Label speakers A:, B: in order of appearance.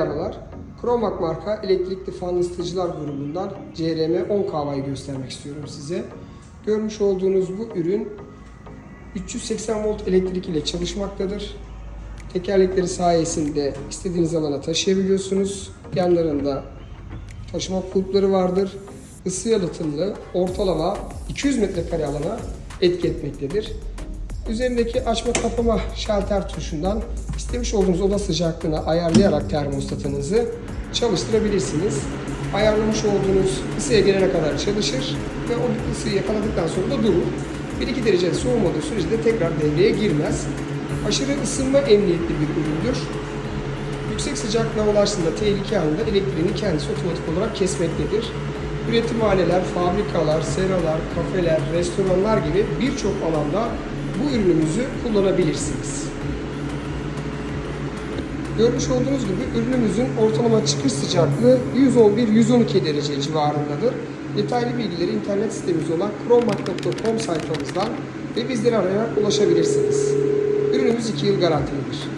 A: Merhabalar. Kromak marka elektrikli fan ısıtıcılar grubundan CRM 10 kahvayı göstermek istiyorum size. Görmüş olduğunuz bu ürün 380 volt elektrik ile çalışmaktadır. Tekerlekleri sayesinde istediğiniz alana taşıyabiliyorsunuz. Yanlarında taşıma kulpları vardır. Isı yalıtımlı ortalama 200 metrekare alana etki etmektedir. Üzerindeki açma kapama şalter tuşundan istemiş olduğunuz oda sıcaklığına ayarlayarak termostatınızı çalıştırabilirsiniz. Ayarlamış olduğunuz ısıya gelene kadar çalışır ve o ısıyı yakaladıktan sonra da durur. 1-2 derece soğumadığı sürece de tekrar devreye girmez. Aşırı ısınma emniyetli bir üründür. Yüksek sıcaklığa ulaştığında tehlike anında elektriğini kendisi otomatik olarak kesmektedir. Üretim haneler, fabrikalar, seralar, kafeler, restoranlar gibi birçok alanda bu ürünümüzü kullanabilirsiniz. Görmüş olduğunuz gibi ürünümüzün ortalama çıkış sıcaklığı 111-112 derece civarındadır. Detaylı bilgileri internet sitemiz olan chromac.com sayfamızdan ve bizleri arayarak ulaşabilirsiniz. Ürünümüz 2 yıl garantilidir.